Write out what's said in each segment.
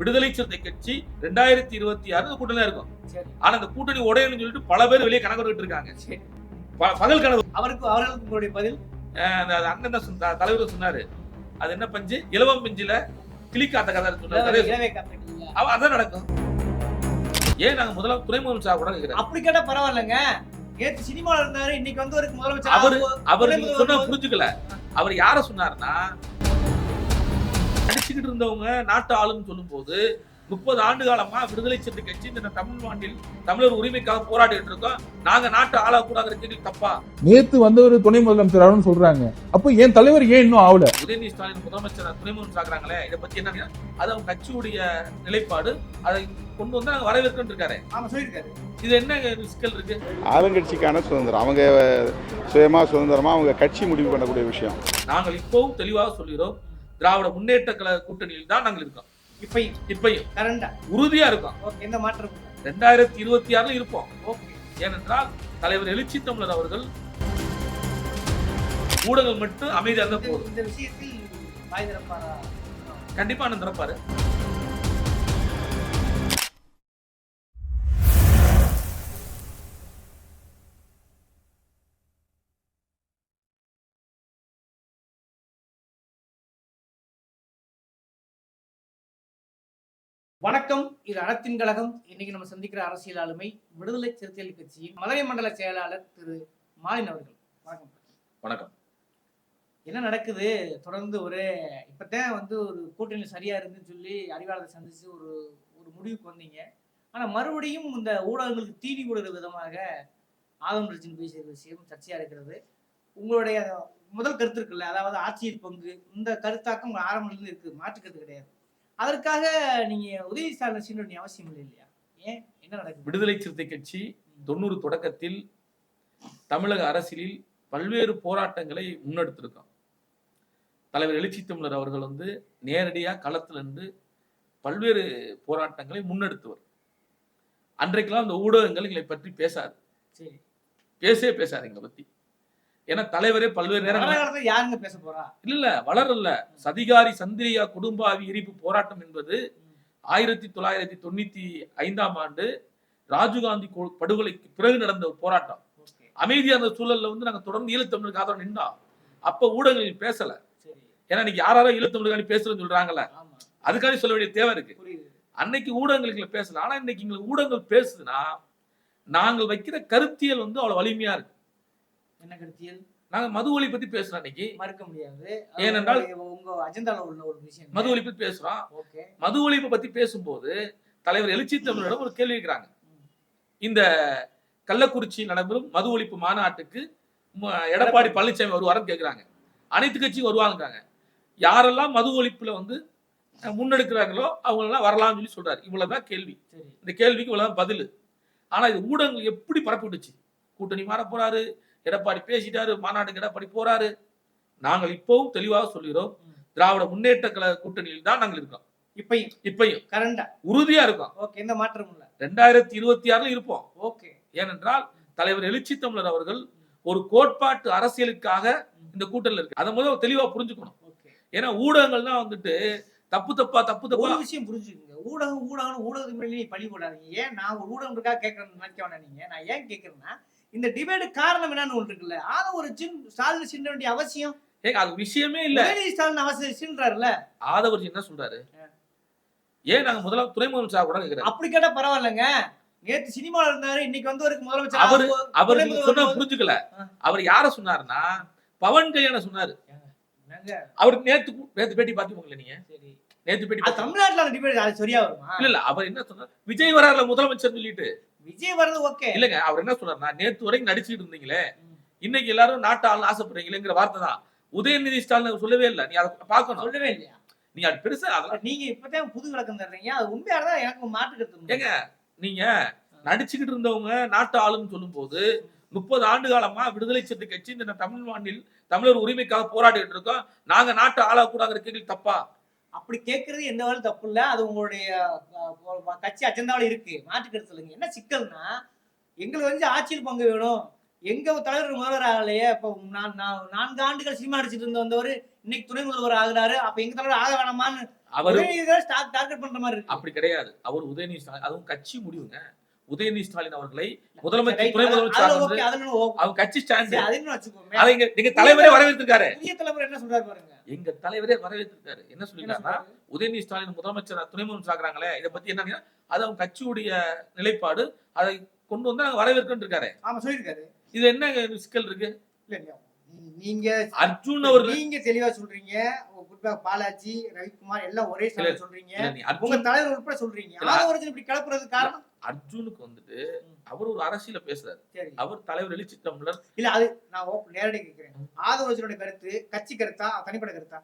விடுதலை சிறுத்தை கட்சி ரெண்டாயிரத்தி இருபத்தி ஆறு கூட்டணி இருக்கும். ஆனா அந்த கூட்டணி உடையணும்னு சொல்லிட்டு பல பேர் வெளியே கணக்கு விட்டு இருக்காங்க. பகல் கனவு. அவருக்கு அவர்களுக்கு உங்களுடைய பதில் அண்ணன் தான் தலைவர் சொன்னாரு. அது என்ன பஞ்சு? இலவம் பஞ்சுல கிளிக்காத்த கதை சொன்னாரு. அதான் நடக்கும். ஏன் நாங்க முதல்ல துறைமுகம் சார் கூட கேக்குறேன். அப்படி கேட்டா பரவாயில்லைங்க. நேத்து சினிமால இருந்தாரு இன்னைக்கு வந்து ஒரு முதலமைச்சர் அவரு அவர் சொன்னா புரிஞ்சுக்கல. அவர் யார சொன்னாருன்னா அடிச்சுக்கிட்டு இருந்தவங்க நாட்டு ஆளுன்னு சொல்லும்போது முப்பது ஆண்டு காலமா விடுதலை சிறுத்தை கட்சி இந்த தமிழ் மாண்டில் தமிழர் உரிமைக்காக போராடிட்டு இருக்கோம். நாங்க நாட்டு ஆளா கூடாங்கிற கேள்வி தப்பா? நேத்து வந்தவர் துணை முதலமைச்சர் சொல்றாங்க. அப்போ என் தலைவர் ஏன் இன்னும் ஆகல? உதயநிதி ஸ்டாலின் முதலமைச்சர் துணைமுகம் சாக்குறாங்களே இதை பத்தி என்ன அது அவங்க கட்சியுடைய நிலைப்பாடு. அதை கொண்டு வந்து நாங்க வரவேற்கன்னு இருக்காரு. ஆமா சொல்லியிருக்காரு. இது என்ன சிக்கல் இருக்கு? ஆளுங்கட்சிக்கான சுதந்திரம். அவங்க சுயமா சுதந்திரமா அவங்க கட்சி முடிவு பண்ணக்கூடிய விஷயம். நாங்கள் இப்பவும் தெளிவாக சொல்கிறோம். திராவிட முன்னேற்ற கழக கூட்டணியில் தான் நாங்கள் இருக்கோம். இப்பயும். இப்பயும். கரண்டா? உறுதியா இருக்கோம். எந்த மாற்றம் ரெண்டாயிரத்தி இருபத்தி ஆறுல இருப்போம். ஓகே ஏனென்றால் தலைவர் எழுச்சி தமிழர் அவர்கள் ஊடகங்கள் மட்டும் அமைதியா இருந்தா இந்த- போதும். இந்த விஷயத்தில் கண்டிப்பா நான் திறப்பாரு. வணக்கம். இது அறத்தின் கழகம். இன்னைக்கு நம்ம சந்திக்கிற அரசியல் ஆளுமை விடுதலை சிறுத்தைகள் கட்சியின் மதுரை மண்டல செயலாளர் திரு மாலின் அவர்கள். வணக்கம். வணக்கம். என்ன நடக்குது? தொடர்ந்து ஒரு இப்பதான் வந்து ஒரு கூட்டணி சரியா இருக்குன்னு சொல்லி அறிவாளரை சந்திச்சு ஒரு ஒரு முடிவுக்கு வந்தீங்க. ஆனா மறுபடியும் இந்த ஊடகங்களுக்கு தீனி கொடுக்கிற விதமாக ஆதம் ரஜினி பேசிய விஷயம் சர்ச்சையா இருக்கிறது. உங்களுடைய முதல் கருத்து இருக்குல்ல அதாவது ஆட்சியில் பங்கு. இந்த கருத்தாக்கம் ஆரம்பத்துல இருந்து இருக்கு. மாற்று கருத்து கிடையாது. அதற்காக நீங்க உதவி ஸ்டாலின் சீன வேண்டிய அவசியம் இல்லை இல்லையா? ஏன்? என்ன நடக்குது? விடுதலை சிறுத்தை கட்சி தொண்ணூறு தொடக்கத்தில் தமிழக அரசியலில் பல்வேறு போராட்டங்களை முன்னெடுத்திருக்கோம் தலைவர் எழுச்சி தமிழர் அவர்கள் வந்து நேரடியா களத்துல இருந்து பல்வேறு போராட்டங்களை முன்னெடுத்தவர். அன்றைக்கெல்லாம் அந்த ஊடகங்கள் எங்களை பற்றி பேசாது. பேசவே பேசாது எங்களை பத்தி. ஏன்னா தலைவரே பல்வேறு நேரங்கள் காலத்துல யாருங்க பேச போறா? இல்ல இல்ல வளரல சதிகாரி சந்திரியா குடும்பாவி எரிப்பு போராட்டம் என்பது ஆயிரத்தி தொள்ளாயிரத்தி தொண்ணூத்தி ஐந்தாம் ஆண்டு ராஜீவ்காந்தி படுகொலைக்கு பிறகு நடந்த ஒரு போராட்டம். அமைதியான சூழல்ல வந்து நாங்க தொடர்ந்து ஈழத்தமிழுக்கு ஆதரவு நின்றோம் அப்ப ஊடகங்கள் பேசல. ஏன்னா இன்னைக்கு யாராவது ஈழத்தமிழுக்காண்டி பேசுறேன்னு சொல்றாங்கல்ல. அதுக்காண்டி சொல்ல வேண்டிய தேவை இருக்கு. அன்னைக்கு ஊடகங்களுக்கு பேசல. ஆனா இன்னைக்கு எங்களுக்கு ஊடகங்கள் பேசுதுன்னா நாங்கள் வைக்கிற கருத்தியல் வந்து அவ்வளவு வலிமையா இருக்கு. என்ன கருத்தியல்? நாங்க மது ஒலி பத்தி பேசுறோம் அன்னைக்கு. மறுக்க முடியாது. ஏனென்றால் உங்க- அஜெண்டால உள்ள ஒரு விஷயம். மது பத்தி பேசுறோம். ஓகே. மது ஒழிப்பை பத்தி பேசும்போது தலைவர் எழுச்சி தமிழரிடம் ஒரு கேள்வி ம். இந்த கள்ளக்குறிச்சியில் நடைபெறும் மது ஒழிப்பு மாநாட்டுக்கு எடப்பாடி பழனிசாமி வருவாருன்னு கேட்கிறாங்க அனைத்து கட்சியும் வருவாங்கிறாங்க யாரெல்லாம் மது ஒழிப்புல வந்து முன்னெடுக்கிறாங்களோ அவங்க எல்லாம் வரலாம்னு சொல்லி சொல்றாரு. இவ்வளவுதான் கேள்வி. இந்த கேள்விக்கு இவ்வளவுதான் பதில். ஆனா இது ஊடகங்கள் எப்படி பரப்பி விட்டுச்சு? கூட்டணி மாற போறாரு எடப்பாடி பேசிட்டாரு மாநாட்டுக்கு எடப்பாடி போறாரு. நாங்கள் இப்பவும் தெளிவாக சொல்கிறோம். திராவிட முன்னேற்ற கழக கூட்டணியில் தான் நாங்கள் இருக்கோம் இப்பயும்? இப்பயும். கரண்டா? உறுதியா இருக்கோம். ஓகே எந்த மாற்றமும் இல்ல. ரெண்டாயிரத்தி இருபத்தி ஆறுல இருப்போம். ஓகே. ஏனென்றால் தலைவர் எழுச்சி தமிழர் அவர்கள் ஒரு கோட்பாட்டு அரசியலுக்காக இந்த கூட்டணியில் இருக்கு அதை முதல்ல தெளிவா புரிஞ்சுக்கணும். ஏன்னா ஊடகங்கள் தான் வந்துட்டு தப்பு தப்பா தப்பு ஒரு தப்பா விஷயம் புரிஞ்சுக்கங்க. ஊடகம் ஊடகம் ஊடகத்துக்கு மேலே நீ பழி போடாதீங்க. ஏன் நான் ஒரு ஊடகம் இருக்கா கேட்கறேன்னு நினைக்க வேணாம் நீங்க. நான் ஏன் கேட்கறேன்னா இந்த டிபேட் காரணம் என்னன்னு ஒன்று இருக்குல்ல? ஆனா ஒரு சின் ஸ்டாலின் சின்ன வேண்டிய அவசியம்? ஏங்க அது விஷயமே இல்ல. உதயநிதி ஸ்டாலின் அவசியம் சின்றாருல ஆதவர்ஜி என்ன சொல்றாரு? ஏன் நாங்க முதல்ல துறைமுகம் சார் கூட கேட்கிறேன் அப்படி கேட்டா பரவாயில்லைங்க. நேத்து சினிமால இருந்தாரு இன்னைக்கு வந்து ஒரு முதலமைச்சர் அவரு- அவர் சொன்னா புரிஞ்சுக்கல. அவர் யார சொன்னாருன்னா பவன் கையான சொன்னாரு? அவருக்கு நேத்து நேத்து பேட்டி பாத்துக்கோங்களே நீங்க? சரி. நேத்து பேட்டி தமிழ்நாட்டுல அந்த டிபேட் அது சரியா வருமா? இல்ல இல்ல அவர் என்ன சொன்னார்? விஜய் வராருல முதலமைச்சர் சொல்லிட்டு. விஜய் வர்றது ஓகே இல்லங்க அவர் என்ன சொல்றாருன்னா நேத்து வரைக்கும் நடிச்சுட்டு இருந்தீங்களே இன்னைக்கு எல்லாரும் நாட்டு ஆள் ஆசைப்படுறீங்களேங்கிற வார்த்தை தான். உதயநிதி ஸ்டாலின் சொல்லவே இல்லை. நீ அதை பார்க்கணும். சொல்லவே இல்லையா? நீ அது பெருசா அதெல்லாம் நீங்க இப்பதான் புது விளக்கம் தர்றீங்க. அது உண்மையா இருந்தா எனக்கு மாற்று ஏங்க நீங்க நடிச்சுக்கிட்டு இருந்தவங்க நாட்டு ஆளுன்னு சொல்லும்போது முப்பது ஆண்டு காலமா விடுதலை சிறுத்தை கட்சி இந்த தமிழ் மாநில தமிழர் உரிமைக்காக போராடிட்டு இருக்கோம். நாங்க நாட்டு ஆளா கூடாங்கிற கேள்வி தப்பா? அப்படி கேட்கறது எந்த வேலை தப்பு இல்ல அது உங்களுடைய கட்சி அஜெண்டாவில் இருக்கு. மாற்று கருத்து சொல்லுங்க. என்ன சிக்கல்னா எங்களுக்கு வந்து ஆட்சியில் பங்கு வேணும். எங்க தலைவர் முதல்வர் ஆகலையே இப்போ நான் நான் நான்கு ஆண்டுகள் சினிமா நடிச்சிட்டு இருந்த வந்தவர் இன்னைக்கு துணை முதல்வர் ஆகுறாரு. அப்ப எங்க தலைவர் ஆக வேணாமான்னு அவர் டார்கெட் பண்ற மாதிரி இருக்கு. அப்படி கிடையாது. அவர் உதயநிதி அதுவும் கட்சி முடிவுங்க. உதயநிதி ஸ்டாலின் அவர்களை முதலமைச்சர் துணை முதலமைச்சர். அவர் கட்சி ஸ்டாண்ட் நீங்க தலைவரே வரவேற்றிருக்காரு. என்ன எங்க தலைவரே வரவேற்றிருக்காரு. என்ன என்ன சொல்லிருக்காருன்னா? உதயநிதி ஸ்டாலின் முதலமைச்சர் துணை முதலமைச்சர் ஆக்குறாங்களே இதை பத்தி என்னன்னா அது அவங்க கட்சியுடைய நிலைப்பாடு அதை கொண்டு வந்து நாங்க வரவேற்கன்னு இருக்காரு. இது என்ன சிக்கல் இருக்கு? நீங்க அர்ஜுன் அவர்கள் நீங்க தெளிவா சொல்றீங்க. பாலாஜி ரவிக்குமார் எல்லாம் ஒரே சொல்றீங்க. உங்க தலைவர் உட்பட சொல்றீங்க. இப்படி கிளப்புறது காரணம்? அர்ஜுனுக்கு வந்துட்டு அவர் ஒரு அரசியல பேசுறாரு. அவர் தலைவர் எழுச்சி தமிழர். இல்ல அது நான் நேரடியா கேக்குறேன். ஆதவரஜனுடைய கருத்து கட்சி கருத்தா தனிப்பட்ட கருத்தா?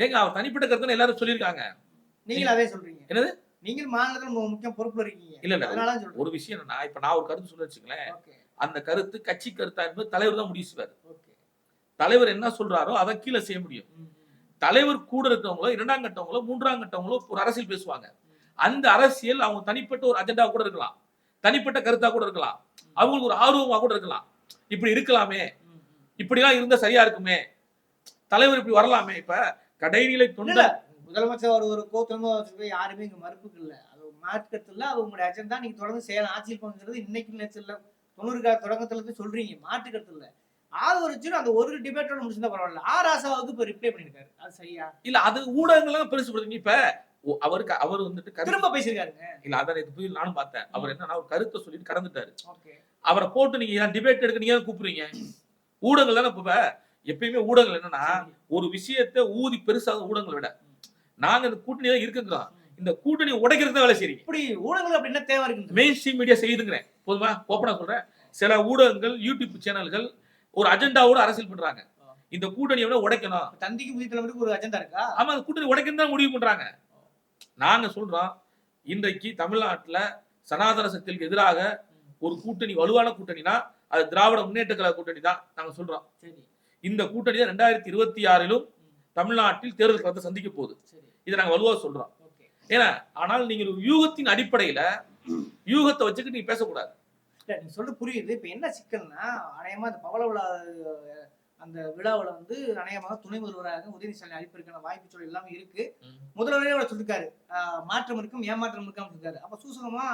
ஏங்க அவர் தனிப்பட்ட கருத்துன்னு எல்லாரும் சொல்லியிருக்காங்க. நீங்களும் அதே சொல்றீங்க. என்னது? நீங்கள் மாநிலத்துல மு- முக்கிய பொறுப்புல இருக்கீங்க. இல்ல, இல்ல. அதனால ஒரு விஷயம் என்னன்னா இப்ப நான் ஒரு கருத்து சொல்ல வச்சுங்களேன் அந்த கருத்து கட்சி கருத்தா என்பது தலைவர் தான் முடிவு செய்வார். தலைவர் என்ன சொல்றாரோ அதை கீழே செய்ய முடியும். தலைவர் கூட இருக்கிறவங்களோ இரண்டாம் கட்டவங்களோ மூன்றாம் கட்டவங்களோ ஒரு அரசியல் பேசுவாங்க. அந்த அரசியல் அவங்க தனிப்பட்ட ஒரு அஜெண்டா கூட இருக்கலாம். தனிப்பட்ட கருத்தா கூட இருக்கலாம். அவங்களுக்கு ஒரு ஆர்வமா கூட இருக்கலாம். இப்படி இருக்கலாமே. இப்படிலாம் இருந்தா சரியா இருக்குமே. தலைவர் இப்படி வரலாமே. இப்ப கடைநிலை இல்ல, தொண்டை இல்ல. முதலமைச்சர் ஒரு ஒரு கோத்தமா வச்சுக்க யாருமே இங்க மறுப்புக்கு இல்ல. அது இல்ல அது உங்களுடைய அஜெண்டா நீங்க தொடர்ந்து செய்யலாம். ஆட்சியில் பங்குறது இன்னைக்கு இல்ல தொண்ணூறு கா- தொடக்கத்துல இருந்து சொல்றீங்க. மாற்று கருத்து இல்ல ஆதவரிச்சு அந்த ஒரு டிபேட்டோட முடிச்சிருந்தா பரவாயில்ல. ஆர் ஆசாவுக்கு இப்ப ரிப்ளை பண்ணிருக்காரு. அது சரியா? இல்ல அது ஊடகங்கள்லாம் பெருசு படுத்துங்க இப்ப அவருக்கு அவர் வந்துட்டு திரும்ப பேசியிருக்காருங்க. இல்ல அதான் இது புரியல நானும் பார்த்தேன். அவர் என்னன்னா ஒரு கருத்தை சொல்லிட்டு கடந்துட்டாரு. அவரை போட்டு நீங்க டிபேட் எடுக்க நீங்க கூப்பிடுறீங்க? ஊடகங்கள் தானே இப்ப எப்பயுமே ஊடகங்கள் என்னன்னா ஒரு விஷயத்தை ஊதி பெருசாக ஊடகங்களை விட. நாங்க இந்த கூட்டணி தான் இருக்குங்கிறோம். இந்த கூட்டணி உடைக்கிறது தான் வேலை செய்றீங்க. இப்படி ஊடகங்கள் அப்படி என்ன தேவை இருக்கு மெயின் ஸ்ட்ரீம் மீடியா செய்யுதுங்கிறேன். போதுமா? ஓப்பனா சொல்றேன். சில ஊடகங்கள் யூடியூப் சேனல்கள் ஒரு அஜெண்டாவோட அரசியல் பண்றாங்க. இந்த கூட்டணியை விட உடைக்கணும். தந்திக்கு புதிய தலைமுறைக்கு ஒரு அஜெண்டா இருக்கா? ஆமா அந்த கூட்டணி உடைக்கணும் தான் முடிவு பண்றாங்க. நாங்க சொல்றோம் இன்றைக்கு தமிழ்நாட்டுல சனாதன சக்திகளுக்கு எதிராக ஒரு கூட்டணி வலுவான கூட்டணினா அது திராவிட முன்னேற்ற கழக கூட்டணி தான் நாங்க சொல்றோம். சரி. இந்த கூட்டணி தான் ரெண்டாயிரத்தி இருபத்தி ஆறிலும் தமிழ்நாட்டில் தேர்தல் களத்தை சந்திக்க போகுது. சரி. இதை நாங்க வலுவா சொல்றோம். ஏன்னா ஆனால் நீங்கள் ஒரு யூகத்தின் அடிப்படையில யூகத்தை வச்சுக்கிட்டு நீங்க பேசக்கூடாது. இல்ல நீங்க சொல்ல புரியுது. இப்ப என்ன சிக்கல்னா அநேகமா அந்த பவள அந்த விழாவுல வந்து அநேகமாக துணை முதல்வராக உதயநிதி ஸ்டாலின் அளிப்பிற்கான வாய்ப்பு சொல்லி எல்லாமே இருக்கு. முதல்வரே அவர் சொல்லிருக்காரு. ஆஹ், மாற்றம் இருக்கும் ஏமாற்றம் இருக்காம இருக்காரு அப்ப சூசகமா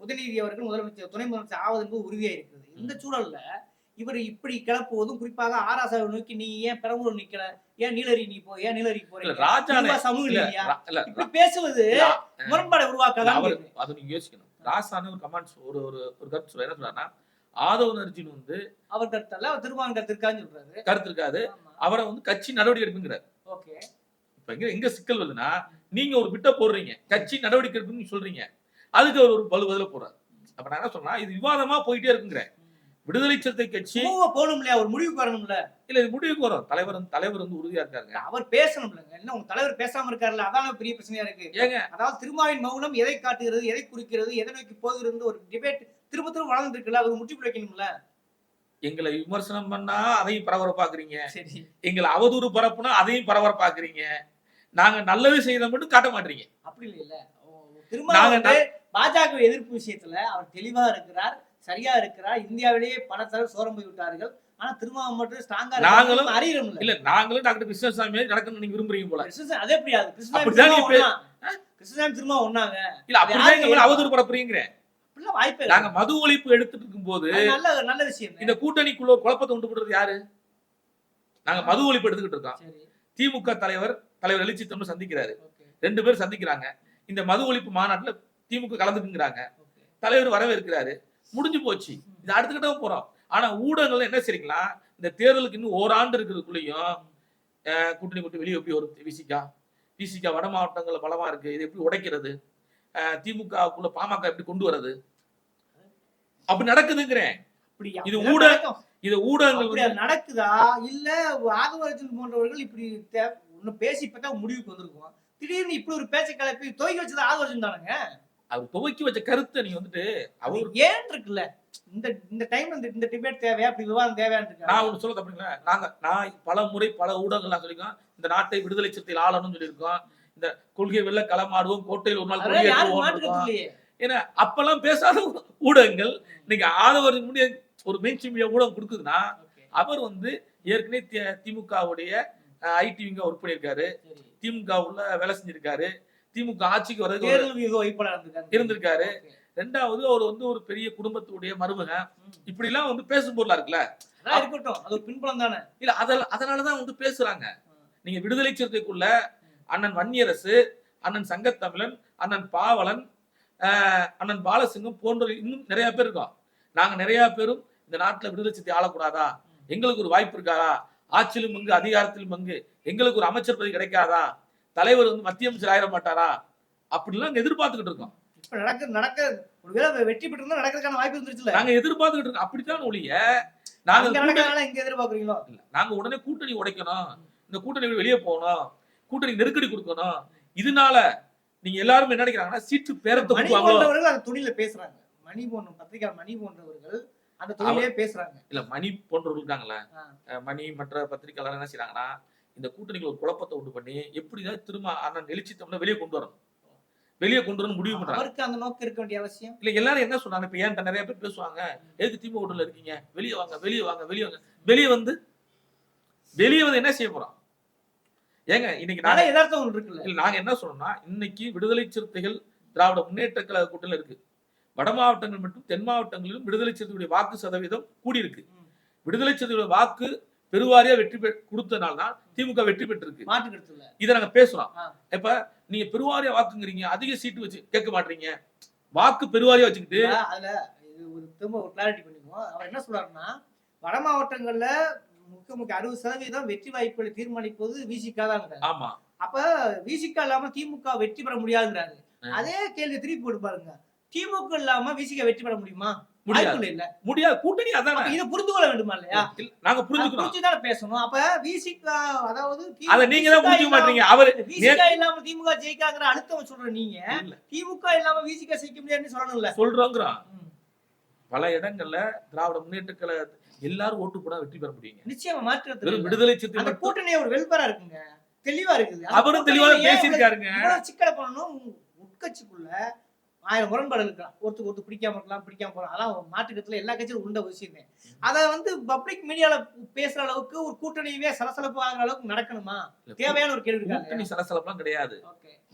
உதயநிதி அவர்கள் முதலமைச்சர் துணை முதலமைச்சர் ஆவது என்பது உறுதியா இருக்குது இந்த சூழல்ல இவர் இப்படி கிளப்புவதும் குறிப்பாக ஆராசாவை நோக்கி நீ ஏன் பெரம்பலூர் நிக்கல? ஏன் நீலரி நீ போ ஏன் நீலரி போறீங்க? ராஜானே இதுவா சமூக இல்ல நீதியா ரா- இல்ல இப்படி பேசுவது முரண்பாடை உருவாக்காதான் அது நீங்க யோசிக்கணும். ராசான ஒரு கமெண்ட்ஸ் ஒரு ஒரு ஒரு கருத்து என்ன சொல்றாருன்னா ஆதவ அர்ஜுன் வந்து அவர் கருத்தல்ல அவர் திருமாவன் கருத்து இருக்கான்னு சொல்றாரு. கருத்து இருக்காது அவரை வந்து கட்சி நடவடிக்கை எடுக்குங்கிறார். ஓகே. இப்ப எங்க எங்க சிக்கல் வருதுன்னா நீங்க ஒரு பிட்ட போடுறீங்க. கட்சி நடவடிக்கை எடுக்குன்னு சொல்றீங்க. அதுக்கு அவர் ஒரு பலு பதில போறாரு. அப்ப நான் என்ன சொன்னா இது விவாதமா போயிட்டே இருக்குங்கிறேன். விடுதலை சிறுத்தை கட்சி போகணும் இல்லையா ஒரு முடிவுக்கு வரணும்ல? இல்ல இது முடிவுக்கு வரும். தலைவர் வந்து தலைவர் வந்து உறுதியா இருக்காருங்க. அவர் பேசணும்லங்க. என்ன உங்க தலைவர் பேசாம இருக்காருல்ல? அதான பெரிய பிரச்சனையா இருக்கு. ஏங்க. அதாவது திருமாவின் மௌனம் எதை காட்டுகிறது எதை குறிக்கிறது எதை நோக்கி போகிறது ஒரு டிபேட் திரும்ப திரும்ப வளர்ந்து இருக்குல்ல அது முற்றுப்புள்ளி வைக்கணும்ல? எங்களை விமர்சனம் பண்ணா அதையும் பரபரப்பாக்குறீங்க. சரி. எங்களை அவதூறு பரப்புனா அதையும் பரபரப்பாக்குறீங்க. நாங்க நல்லது செய்யறத மட்டும் காட்ட மாட்டீங்க. அப்படி இல்ல இல்ல திரும்ப நாங்க பாஜக எதிர்ப்பு விஷயத்துல அவர் தெளிவா இருக்கிறார் சரியா இருக்கிறார். இந்தியாவிலேயே தடவை சோரம் போய் விட்டார்கள். ஆனா திருமாவளவன் மட்டும் ஸ்ட்ராங்கா நாங்களும் அறியணும்ல. இல்ல நாங்களும் டாக்டர் கிருஷ்ணசாமி நடக்கணும்னு நீங்க விரும்புறீங்க போல. கிருஷ்ணசாமி அதே அது கிருஷ்ணசாமி திரும்ப ஒண்ணாங்க. இல்ல அப்படிதான் அவதூறு பரப்புறீங்க அப்படிலாம் வாய்ப்பே. நாங்க மது ஒழிப்பு எடுத்துட்டு இருக்கும்போது நல்ல நல்ல விஷயம். இந்த கூட்டணிக்குள்ள ஒரு குழப்பத்தை உண்டு பண்றது யாரு? நாங்க மது ஒழிப்பு எடுத்துக்கிட்டு இருக்கோம். திமுக தலைவர் தலைவர் எழுச்சி தமிழ் சந்திக்கிறாரு. ரெண்டு பேரும் சந்திக்கிறாங்க. இந்த மது ஒழிப்பு மாநாட்டுல திமுக கலந்துக்குங்கிறாங்க. தலைவர் வரவேற்கிறாரு. முடிஞ்சு போச்சு. இது அடுத்த கட்டம் போறோம். ஆனா ஊடகங்கள்ல என்ன செய்றீங்களா? இந்த தேர்தலுக்கு இன்னும் ஓராண்டு இருக்கிறதுக்குள்ளேயும் கூட்டணி விட்டு வெளியே எப்படி வரும் விசிகா விசிகா வட மாவட்டங்கள்ல பலமா இருக்கு. இது எப்படி உடைக்கிறது? திமுகவுக்குள்ள பாமக எப்படி கொண்டு வர்றது? அப்படி நடக்குதுங்கிறேன்? இது இதெல்லாம் ஊடக- நடக்கும். இது ஊடகங்கள் நடக்குதா? இல்ல ஆதவரஜன் போன்றவர்கள் இப்படி ஒண்ணு பேசி இப்பதான் முடிவுக்கு வந்திருக்கோம். திடீர்னு இப்படி ஒரு பேச்சை கிளப்பி துவக்கி வச்சது ஆதவரஜன் தானுங்க? அவர் துவக்கி வச்ச கருத்தை நீங்க வந்துட்டு அவர் ஏன் இருக்குல்ல? இந்த இந்த டைம்ல இந்த இந்த டிபேட் தேவையா அப்படி விவாதம் தேவையான்னு நான் ஒண்ணு சொல்ல தப்புங்களா? நாங்க நான் பல முறை பல ஊடகங்கள் சொல்லியிருக்கோம் இந்த நாட்டை விடுதலை சிறுத்தையில் ஆளணும்னு சொல்லியிருக்கோம். இந்த கொள்கை வெள்ள களமாடுவோம் கோட்டையில் ஒரு நாள் கொள்கை ஏன்னா அப்பெல்லாம் பேசாத ஊடகங்கள் இன்னைக்கு ஆதவர் முடிய ஒரு மெயின் மீடியா ஊடகம் கொடுக்குதுன்னா. அவர் வந்து ஏற்கனவே திமுகவுடைய ஐடி விங்க ஒர்க் பண்ணியிருக்காரு. திமுக உள்ள வேலை செஞ்சிருக்காரு. திமுக ஆட்சிக்கு வர்றதுக்கு இருந்திருக்காரு. ரெண்டாவது அவர் வந்து ஒரு பெரிய குடும்பத்துடைய மருமகன் இப்படி எல்லாம் வந்து பேசும் பொருளா இருக்குல்ல? இருக்கட்டும். அது ஒரு பின்புலம் தானே. இல்ல அதனால அதனாலதான் வந்து பேசுறாங்க. நீங்க விடுதலை சிறுத்தைக்குள்ள அண்ணன் வன்னியரசு அண்ணன் சங்கத்தமிழன் அண்ணன் பாவலன் அண்ணன் பாலசிங்கம் போன்ற இன்னும் நிறைய பேர் இருக்கோம். நாங்க நிறைய பேரும் இந்த நாட்டுல விடுதலை சிறுத்தை ஆளக்கூடாதா? எங்களுக்கு ஒரு வாய்ப்பு இருக்காதா? ஆட்சியிலும் பங்கு அதிகாரத்திலும் பங்கு எங்களுக்கு ஒரு அமைச்சர் பதவி கிடைக்காதா? தலைவர் வந்து மத்திய அமைச்சர் ஆயிட மாட்டாரா? அப்படிலாம் எதிர்பார்த்துக்கிட்டு இருக்கோம். இப்ப நடக்க நடக்க ஒருவேளை வெற்றி பெற்று இருந்தா நடக்கிறதுக்கான வாய்ப்பு இருந்துச்சுல நாங்க எதிர்பார்த்துக்கிட்டு இருக்கோம். அப்படித்தான் ஒழிய நாங்க இங்க எதிர்பார்க்குறீங்களோ? நாங்க உடனே கூட்டணி உடைக்கணும். இந்த கூட்டணி வெளியே போகணும். கூட்டணி நெருக்கடி கொடுக்கணும் இதனால நீங்க எல்லாரும் என்ன நினைக்கிறாங்கன்னா சீட்டு பேரத்தை போன்றவர்கள் அந்த துணியில பேசுறாங்க. மணி போன்ற பத்திரிகையாளர் மணி போன்றவர்கள் அந்த துணியிலே பேசுறாங்க. இல்ல மணி போன்றவர்கள் இருக்காங்களே மணி மற்ற பத்திரிகையாளர் என்ன செய்றாங்கன்னா இந்த கூட்டணிக்கு ஒரு குழப்பத்தை உண்டு பண்ணி எப்படிதான் திரும்ப அண்ணன் எழுச்சி தமிழ வெளியே கொண்டு வரணும். வெளியே கொண்டு வரணும் முடிவு பண்றாங்க. அவருக்கு அந்த நோக்கம் இருக்க வேண்டிய அவசியம். இல்ல எல்லாரும் என்ன சொன்னாங்க? இப்ப ஏன்ட்ட நிறைய பேர் பேசுவாங்க. எதுக்கு திமுக கூட்டணியில இருக்கீங்க? வெளியே வாங்க வெளியே வாங்க வெளியே வாங்க. வெளியே வந்து வெளியே வந்து என்ன செய்ய போறோம்? ஏங்க இன்னைக்கு நாங்க ஒன்று இருக்குல்ல. இல்ல நாங்க என்ன சொல்றோம்னா இன்னைக்கு விடுதலை சிறுத்தைகள் திராவிட முன்னேற்ற கழக கூட்டணியில் இருக்கு. வட மாவட்டங்கள் மற்றும் தென் மாவட்டங்களிலும் விடுதலை சிறுத்தைகளுடைய வாக்கு சதவீதம் கூடியிருக்கு. விடுதலை சிறுத்தைகளுடைய வாக்கு பெருவாரியா வெற்றி பெ கொடுத்தனால தான் திமுக வெற்றி பெற்றிருக்கு. இதை நாங்க பேசுறோம். ஆ. இப்ப நீங்க பெருவாரியா வாக்குங்கிறீங்க அதிக சீட்டு வச்சு கேட்க மாட்டீங்க. வாக்கு பெருவாரியா வச்சுக்கிட்டு அதுல ஒரு திரும்ப ஒரு கிளாரிட்டி பண்ணிக்குவோம். அவர் என்ன சொல்றாருன்னா வட மாவட்டங்கள்ல முக்கிய முக்கிய அறுபது சதவீதம் வெற்றி வாய்ப்புகளை தீர்மானிப்பது விசிகா தான் ஆமா. அப்ப விசிகா இல்லாம திமுக வெற்றி பெற முடியாதுங்கிறாரு ஆ. அதே கேள்வி திருப்பி போட்டு பாருங்க. திமுக இல்லாம விசிகா வெற்றி பெற முடியுமா? முடியாது. வாய்ப்புகள் இல்ல. முடியாது. கூட்டணி அதானே. இதை புரிந்து கொள்ள வேண்டுமா இல்லையா? இல்ல, நாங்க புரிஞ்சுக்கணும். புரிஞ்சுதானே பேசணும். அப்ப விசிகா அதாவது அத நீங்க தான் புரிஞ்சுக்க மாட்டீங்க. அவரு விசிகா இல்லாம திமுக ஜெயிக்காங்கிற அழுத்தம் சொல்ற நீங்க. திமுக இல்லாம விசிகா ஜெயிக்க முடியாதுன்னு சொல்லணும்ல. சொல்றோங்கிறோம். பல இடங்கள்ல திராவிட முன்னேற்ற கழக எல்லாரும் ஓட்டு போட வெற்றி பெற முடியுங்க. நிச்சயமா வெறும் விடுதலை சிறுத்தை கூட்டணி ஒரு வெல்பரா இருக்குங்க. தெளிவா இருக்குது. அவரும் ஏன் பேசியிருக்காருங்க. சிக்கலை பண்ணணும்? உட்கட்சிக்குள்ள ஆயிரம் முரண்பாடு இருக்கலாம். ஒருத்தருக்கு ஒருத்தர் பிடிக்காம இருக்கலாம் பிடிக்காம போகலாம். அதெல்லாம் மாற்றுக்கத்துல எல்லா கட்சியும் உண்ட விஷயம் அதை வந்து பப்ளிக் மீடியால பேசுற அளவுக்கு ஒரு கூட்டணியவே சலசலப்பு ஆகிற அளவுக்கு நடக்கணுமா? தேவையான ஒரு கேள்வி கூட்டணி சலசலப்பெல்லாம் கிடையாது.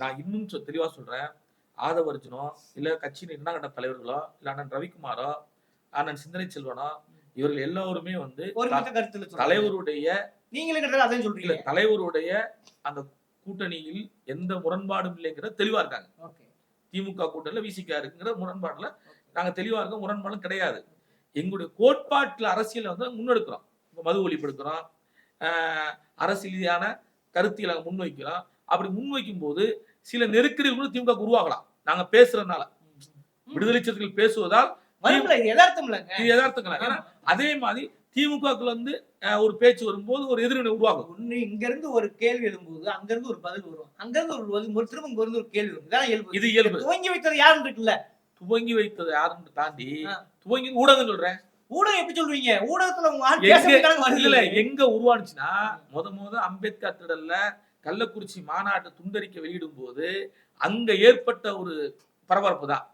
நான் இன்னும் தெளிவா சொல்றேன். ஆதவர்ஜுனோ இல்ல கட்சியின் இரண்டாம் கட்ட தலைவர்களோ இல்ல அண்ணன் ரவிக்குமாரோ அண்ணன் சிந்தனை செல்வனோ இவர்கள் எல்லோருமே வந்து. தலைவருடைய கிட்டத்தட்ட அதையும் இல்ல சொல்றீங்க தலைவருடைய அந்த கூட்டணியில் எந்த முரண்பாடும் இல்லைங்கிற தெளிவா இருக்காங்க. ஓகே. திமுக கூட்டணியில விசிகா இருக்குங்கிற முரண்பாடுல நாங்க தெளிவா இருக்கோம் முரண்பாடும் கிடையாது. எங்களுடைய கோட்பாட்டுல அரசியலை வந்து முன்னெடுக்கிறோம். இப்ப மது ஒழிப்பெடுக்கிறோம். அரசியல் ரீதியான கருத்தியலை நாங்க முன்வைக்கிறோம். அப்படி முன்வைக்கும் போது சில நெருக்கடிகள் திமுக உருவாகலாம். நாங்க பேசுறதுனால. விடுதலை சிறுத்தைகள் பேசுவதால் யதார்த்தம் இல்லைங்க. இது யதார்த்தங்களா ஏன்னா அதே மாதிரி திமுகக்குள்ள வந்து ஒரு பேச்சு வரும்போது ஒரு எதிர்வினை உருவாகும். ஒண்ணு இங்க இருந்து ஒரு கேள்வி எழும்போது அங்க இருந்து ஒரு பதில் வரும். அங்க இருந்து ஒரு பதில் ஒரு திரும்ப இங்க இருந்து ஒரு கேள்வி வரும். இதான் இயல்பு. இது இயல்பு. துவங்கி வைத்தது யாருன்னு இருக்குல்ல? துவங்கி வைத்தது யாருன்னு தாண்டி. துவங்கி ஊடகம் சொல்றேன். ஊடகம் எப்படி சொல்றீங்க ஊடகத்துல இல்ல எங்க உருவானுச்சுன்னா முத முத அம்பேத்கர் திடல்ல கள்ளக்குறிச்சி மாநாட்டு துண்டறிக்கை வெளியிடும் போது அங்க ஏற்பட்ட ஒரு பரபரப்பு தான்.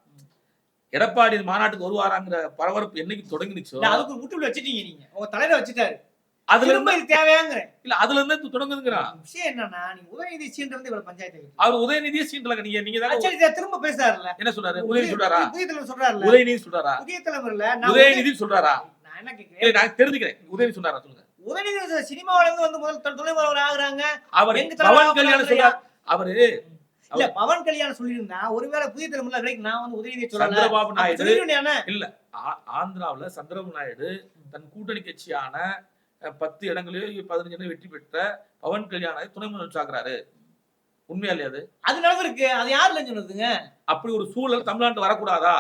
எடப்பாடி மாநாட்டுக்கு வருவாராங்கிற பரபரப்பு என்னைக்கு தொடங்கினுச்சோ அதுக்கு ஒரு முட்டுப்புள்ளி வச்சிட்டீங்க நீங்க. உங்க தலையில வச்சுட்டாரு. அதுல திரும்ப இருந்து இது தேவையாங்கிற. இல்ல அதுல இருந்து தொடங்குதுங்கிறான் விஷயம் என்னன்னா நீங்க உதயநிதி சீன்றது இவ்வளவு பஞ்சாயத்து. அவர் உதயநிதியே சீண்டலங்க நீங்க நீங்க தானே திரும்ப பேசுறாருல்ல. என்ன சொல்றாரு? உதயநிதி சொல்றாரா? புதிய தலைவர் சொல்றாருல்ல. உதயநிதி சொல்றாரா? புதிய தலைவர்ல உதயநிதி சொல்றாரா? நான் என்ன கேக்குறேன்? நான் தெரிஞ்சுக்கிறேன். உதயநிதி சொல்றாரா சொல்லுங்க. உதயநிதி சினிமாவில இருந்து வந்து முதல் துணை முதல்வர் ஆகுறாங்க. அவர் எங்க தலைவரா கல்யாணம்? சொல்றாரு. அவரு இல்ல பவன் கல்யாணம் சொல்லியிருந்தா ஒருவேளை புதிய தலைமுறை வரைக்கும் நான் வந்து உதயநிதி சந்திரபாபு நாயுடு. ஆ- ஆந்திராவுல சந்திரபாபு நாயுடு தன் கூட்டணி கட்சியான பத்து இடங்களிலே பதினஞ்சு வெற்றி பெற்ற பவன் கல்யாணம் துணை முதல்வர் ஆக்குறாரு உண்மையா இல்லையா அது? அது நடந்திருக்கு. அது யாருல சொன்னதுங்க? அப்படி ஒரு சூழல் தமிழ்நாட்டு வரக்கூடாதா?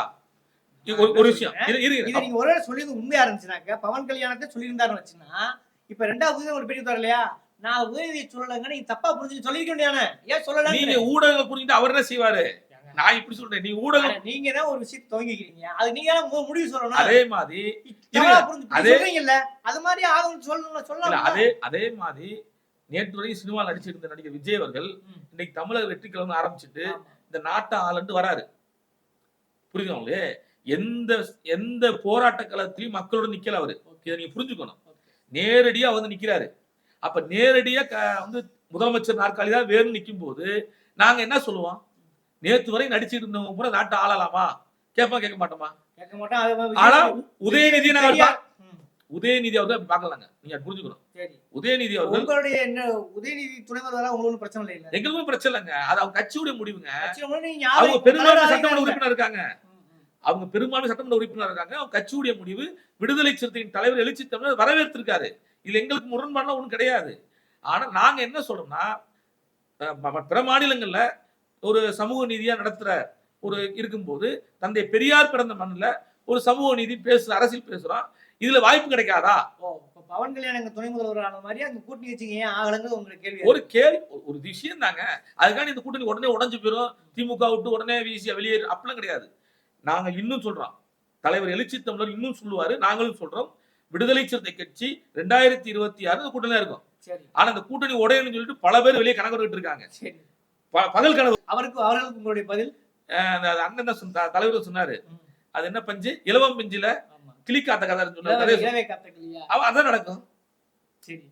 ஒரு ஒரு விஷயம். இதை. நீங்க ஒருவேளை சொல்லியிருந்து உண்மையா இருந்துச்சுனாக்க பவன் கல்யாணத்தை சொல்லியிருந்தாருன்னு வச்சுன்னா இப்ப ரெண்டாவது ஒரு பெரிய இல்லையா? நான் உதயநிதியை சொல்லலைங்க நீங்க தப்பா புரிஞ்சு சொல்லிருக்க வேண்டியானே ஏன் சொல்லல நீங்க ஊடகங்கள் புரிஞ்சுட்டு அவர் என்ன செய்வாரு? நான் இப்படி சொல்றேன். நீ ஊடகம் நீங்க தான் ஒரு விஷயத்தை துவங்கிக்கிறீங்க? அது நீங்க தான் உங்க முடிவு சொல்லணும் அதே மாதிரி அதே- சொல்றீங்கல்ல அது மாதிரி ஆகும் சொல்லணும் இல்ல சொல்லலாம் அதே அதே மாதிரி நேற்று வரையும் சினிமா நடிச்சிருந்த நடிகர் விஜய் அவர்கள். இன்னைக்கு தமிழக வெற்றி கழகம் ஆரம்பிச்சுட்டு. இந்த நாட்டை ஆளுண்டு வராரு. புரியுது எந்த எந்த போராட்ட களத்திலையும் மக்களோட நிக்கல அவரு. இதை நீங்க புரிஞ்சுக்கணும். நேரடியா வந்து நிக்கிறாரு. அப்ப நேரடியா வந்து முதலமைச்சர் நாற்காலி தான் வேறு நிற்கும் போது நாங்க என்ன சொல்லுவோம்? நேத்து வரை நடிச்சிட்டு இருந்தவங்க கூட நாட்டை ஆளலாமா? கேட்பா கேட்க மாட்டோமா? கேட்க மாட்டோம். ஆனா உதயநிதி. ம், உதயநிதி அவர்கள் பார்க்கலாங்க. நீங்க புரிஞ்சுக்கணும். உதயநிதி அவர்கள் உங்களுடைய என்ன உதயநிதி துணை முதல்வரா உங்களுக்கு பிரச்சனை இல்லை எங்களுக்கும் பிரச்சனை இல்லைங்க. அது அவங்க கட்சியுடைய முடிவுங்க. அவங்க பெரும்பான்மை சட்டமன்ற. உறுப்பினர் இருக்காங்க. அவங்க பெரும்பான்மை சட்டமன்ற உறுப்பினர் இருக்காங்க. அவங்க கட்சியுடைய முடிவு விடுதலை சிறுத்தையின் தலைவர் எழுச்சி தமிழர் வரவேற்றிருக்காரு இதுல எங்களுக்கு முரண்பாடுலாம் ஒண்ணும் கிடையாது. ஆனா நாங்க என்ன சொல்றோம்னா பிற மாநிலங்கள்ல ஒரு சமூக நீதியா நடத்துற ஒரு இருக்கும்போது தந்தை பெரியார் பிறந்த மண்ணுல ஒரு சமூக நீதி பேசுற அரசியல் பேசுறோம். இதுல வாய்ப்பு கிடைக்காதா? ஓ இப்ப பவன் கல்யாண் எங்க துணை முதல்வர் ஆன மாதிரி அந்த கூட்டணி வச்சுங்க ஏன் ஆகலங்கிறது உங்களுக்கு கேள்வி ஒரு கேள்வி ஒரு- விஷயம் தாங்க. அதுக்காண்டி இந்த கூட்டணி உடனே உடைஞ்சு போயிடும் திமுக விட்டு உடனே வீசியா வெளியேறு அப்படிலாம் கிடையாது. நாங்க இன்னும் சொல்றோம். தலைவர் எழுச்சி தமிழர் இன்னும் சொல்லுவாரு. நாங்களும் சொல்றோம். விடுதலை சிறுத்தை கட்சி ரெண்டாயிரத்தி இருபத்தி ஆறு கூட்டணியில இருக்கும். ஆனா இந்த கூட்டணி உடையணும்னு சொல்லிட்டு பல பேர் வெளியே கணக்கு இருக்காங்க. பகல் கனவு. அவருக்கு அவர்களுக்கு உங்களுடைய பதில்? அந்த அண்ணன் தான் சொன்ன- தலைவர் சொன்னாரு. அது என்ன பஞ்சு? இலவம் பிஞ்சில ஆமா. கிளிக்காத்த கதை சொன்னாரு அதான் நடக்கும்.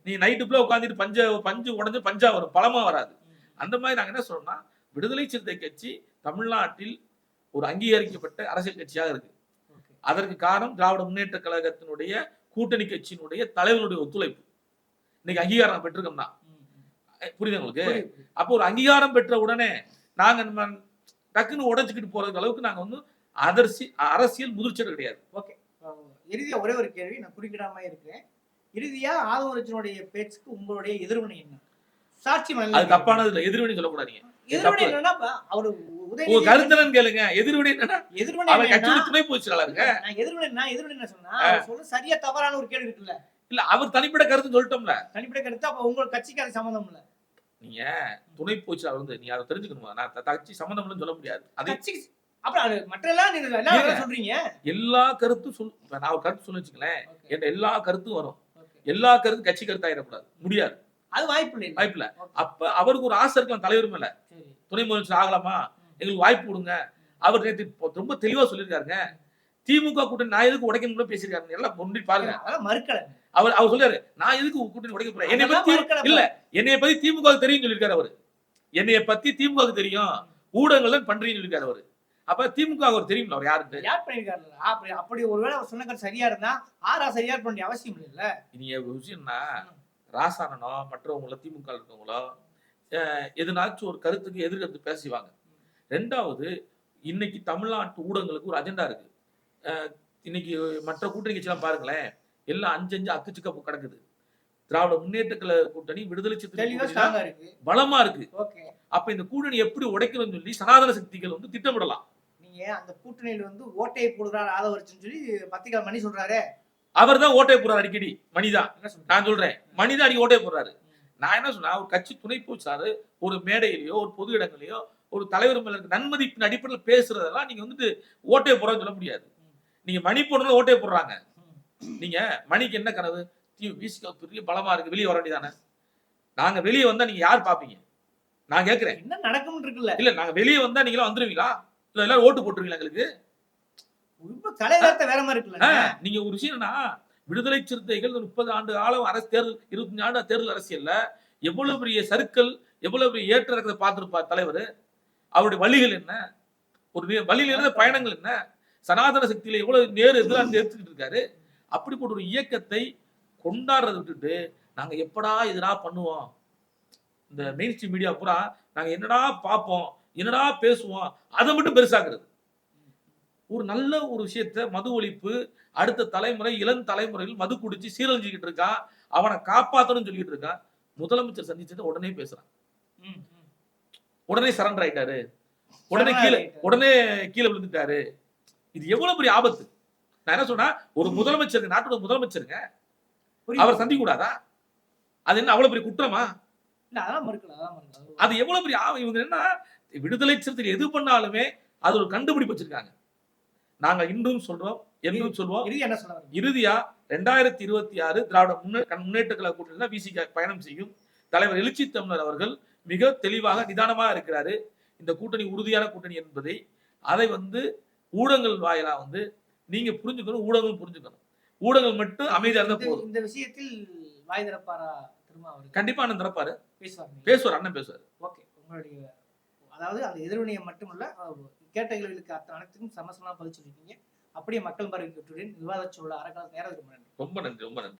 நீ நைட்டுக்குள்ள உட்காந்துட்டு பஞ்ச பஞ்சு உடஞ்சு பஞ்சா வரும் பழமா வராது. அந்த மாதிரி நாங்க என்ன சொல்றோம்னா விடுதலை சிறுத்தை கட்சி தமிழ்நாட்டில் ஒரு அங்கீகரிக்கப்பட்ட அரசியல் கட்சியாக இருக்கு. அதற்கு காரணம் திராவிட முன்னேற்ற கழகத்தினுடைய கூட்டணி கட்சியினுடைய தலைவருடைய ஒத்துழைப்பு. இன்னைக்கு அங்கீகாரம் பெற்றிருக்கோம்னா. புரியுதா உங்களுக்கு. அப்போ ஒரு அங்கீகாரம் பெற்ற உடனே நாங்க நம்ம டக்குன்னு உடைச்சுக்கிட்டு போறதுக்கு அளவுக்கு நாங்க வந்து அதர்சி அரசியல் முதிர்ச்சல் கிடையாது. அஹ் இறுதியா ஒரே ஒரு கேள்வி நான் குறுக்கிடாம இருக்கிறேன். இறுதியா ஆதவரச்சனுடைய பேச்சுக்கு உங்களுடைய எதிர்வினை என்ன? சாட்சி அது தப்பானது இல்லை. எதிர்வினை சொல்லக்கூடாதீங்க. கருத்தனன்னு கேளுங்க. எதிர்வினை என்னன்னா எதிர்வினை கட்சியோட துணை போச்சுலாருங்க நான் எதிர்வினை நான் எதிர்வினை என்ன சொன்னா சொல்ல சரியா தவறான ஒரு கேள்வி இருக்குல்ல. இல்ல அவர் தனிப்பட்ட கருத்து சொல்லிட்டோம்ல. தனிப்பட்ட கருத்து அப்ப உங்க கட்சிக்கு அது சம்மந்தம் இல்ல. நீங்க துணை போச்சு அவர் வந்து நீ அதை தெரிஞ்சுக்கணுமா? நான் கட்சி சம்பந்தம்னு சொல்ல முடியாது. அது கட்சி அப்புறம் அது மற்ற எல்லாம் நீங்க எல்லாம் இல்ல. சொல்றீங்க? எல்லா கருத்தும் சொல் நான் கருத்து சொல்லி வச்சுக்கலேன் எல்லா கருத்தும் வரும். எல்லா கருத்தும் கட்சி கருத்தாயிடக்கூடாது. முடியாது. அது வாய்ப்பு இல்லை வாய்ப்பு இல்ல. அப்ப அவருக்கு ஒரு ஆசை இருக்கலாம் தலைவர் மேல. துணை முதலமைச்சர் ஆகலாமா? எங்களுக்கு வாய்ப்பு கொடுங்க. அவர் இப்போ ரொம்ப தெளிவா சொல்லியிருக்காருங்க. திமுக கூட்டணி நான் எதுக்கு உடைக்கணும் கூட பேசியிருக்காரு எல்லாம் முன்னாடி பாருங்க. மறுக்கல அவர் அவர் சொல்றாரு நான் எதுக்கு கூட்டணி உடைக்க போறேன்? என்னை பத்தி இல்ல என்னைய பத்தி திமுக தெரியும் சொல்லியிருக்காரு அவரு. என்னைய பத்தி திமுக தெரியும். ஊடகங்கள் தான் பண்றீங்கன்னு சொல்லியிருக்காரு அவரு. அப்ப திமுக அவர் தெரியும்ல அவர் யாருக்கு யார் பண்ணிருக்காரு அப்படி அப்படி ஒருவேளை அவர் சொன்ன சரியா இருந்தா ஆறா சரியா வேண்டிய அவசியம் இல்ல நீங்க விஷயம்னா ராசானனோ மற்றவங்களோ திமுக இருக்கவங்களோ எதுனாச்சும் ஒரு கருத்துக்கு எதிர்கருத்து பேசுவாங்க. ரெண்டாவது இன்னைக்கு தமிழ்நாட்டு ஊடகங்களுக்கு ஒரு அஜெண்டா இருக்கு. இன்னைக்கு மற்ற கூட்டணி கட்சியெல்லாம் பாருங்களேன் எல்லாம் அஞ்சு அஞ்சு அக்குச்சு கப்பு கிடக்குது. திராவிட முன்னேற்ற கழக கூட்டணி விடுதலை இருக்கு. பலமா இருக்கு. ஓகே. அப்ப இந்த கூட்டணி எப்படி உடைக்கணும்னு சொல்லி சனாதன சக்திகள் வந்து திட்டமிடலாம். நீங்க அந்த கூட்டணியில வந்து ஓட்டையை போடுறாரு ஆதவரிச்சுன்னு சொல்லி பத்திரிகை மணி சொல்றாரு. அவர் தான் ஓட்டை போடுறாரு அடிக்கடி. மணிதான் நான் சொல்றேன். மணிதான் அடிக்கடி ஓட்டை போடுறாரு. நான் என்ன சொன்னா ஒரு கட்சி துணை போச்சாரு ஒரு மேடையிலயோ ஒரு பொது இடங்களையோ ஒரு தலைவர் மேல நன்மதிப்பின் அடிப்படையில் பேசுறதெல்லாம் நீங்க வந்துட்டு ஓட்டை போடுறன்னு சொல்ல முடியாது. நீங்க மணி போடணும் ஓட்டை போடுறாங்க. நீங்க மணிக்கு என்ன கனவு? தீ வீசிக்க பெரிய பலமா இருக்கு. வெளியே வர வேண்டியதானே? நாங்க வெளியே வந்தா நீங்க யார் பாப்பீங்க? நான் கேக்குறேன். என்ன நடக்கும்னு இருக்குல்ல. இல்ல நாங்க வெளியே வந்தா நீங்க வந்துருவீங்களா? இல்ல எல்லாரும் ஓட்டு போட்டுருவீங்களா எங்களுக்கு? வேற மாதிரி இருக்குல்ல நீங்க? ஒரு விஷயம்னா விடுதலை சிறுத்தைகள் முப்பது ஆண்டு காலம் அரசு தேர்தல் இருபத்தஞ்சு ஆண்டு தேர்தல் அரசியல்ல எவ்வளவு பெரிய சருக்கள் எவ்வளவு பெரிய ஏற்ற இறக்கத்தை பார்த்திருப்பார் தலைவர்? அவருடைய வழிகள் என்ன? ஒரு வழியில இருந்த பயணங்கள் என்ன? சனாதன சக்தியில எவ்வளவு நேரு எதிராக எடுத்துக்கிட்டு இருக்காரு? அப்படிப்பட்ட ஒரு இயக்கத்தை கொண்டாடுறதை விட்டுட்டு நாங்க எப்படா இதனா பண்ணுவோம்? இந்த மெயின் ஸ்ட்ரீம் மீடியா பூரா நாங்க என்னடா பார்ப்போம்? என்னடா பேசுவோம்? அதை மட்டும் பெருசாக்குறது. ஒரு நல்ல ஒரு விஷயத்த மது ஒழிப்பு அடுத்த தலைமுறை இளம் தலைமுறையில் மது குடிச்சு சீரழிஞ்சுக்கிட்டு இருக்கான் அவனை காப்பாத்தணும்னு சொல்லிட்டு இருக்கான் முதலமைச்சர் சந்திச்சதை உடனே பேசுறான். உடனே சரண்டர் ஆயிட்டாரு. உடனே கீழே. உடனே கீழே விழுந்துட்டாரு. இது எவ்வளவு பெரிய ஆபத்து? நான் என்ன சொன்னா ஒரு முதலமைச்சருக்கு நாட்டோட முதலமைச்சருங்க. அவர் சந்திக்க கூடாதா அது என்ன அவ்வளவு பெரிய குற்றமா? அது எவ்வளவு பெரிய இவங்க என்ன விடுதலை சிறுத்தை எது பண்ணாலுமே அது ஒரு கண்டுபிடிப்பு வச்சிருக்காங்க. நாங்க இன்றும் சொல்றோம் என்றும் இறுதி என்ன சொல்ல இறுதியா ரெண்டாயிரத்தி இருபத்தி ஆறு திராவிட முன்னே முன்னேற்ற கழக கூட்டணியில் விசிக பயணம் செய்யும் தலைவர் எழுச்சி தமிழர் அவர்கள் மிக தெளிவாக நிதானமாக இருக்கிறாரு. இந்த கூட்டணி உறுதியான கூட்டணி என்பதை அதை வந்து ஊடகங்கள் வாயிலா வந்து நீங்க புரிஞ்சுக்கணும் ஊடகங்கள் புரிஞ்சுக்கணும். ஊடகங்கள் மட்டும் அமைதியா இருந்தா போதும். இந்த விஷயத்தில் வாய் திறப்பாரா திரு திரும்ப அவர்? கண்டிப்பா அண்ணன் திறப்பாரு. பேசுவார் பேசுவார் அண்ணன் பேசுவார். ஓகே உங்களுடைய அதாவது அந்த எதிர்வினையை மட்டுமல்ல கேட்ட கேள்விகளுக்கு அத்தனை அனைத்துக்கும் சமசமாக பதில் சொல்லியிருக்கீங்க அப்படியே மக்கள் பார்வை விட்டுடன் விவாதச் சூழல் அறக்கால நன்றி. ரொம்ப நன்றி ரொம்ப நன்றி.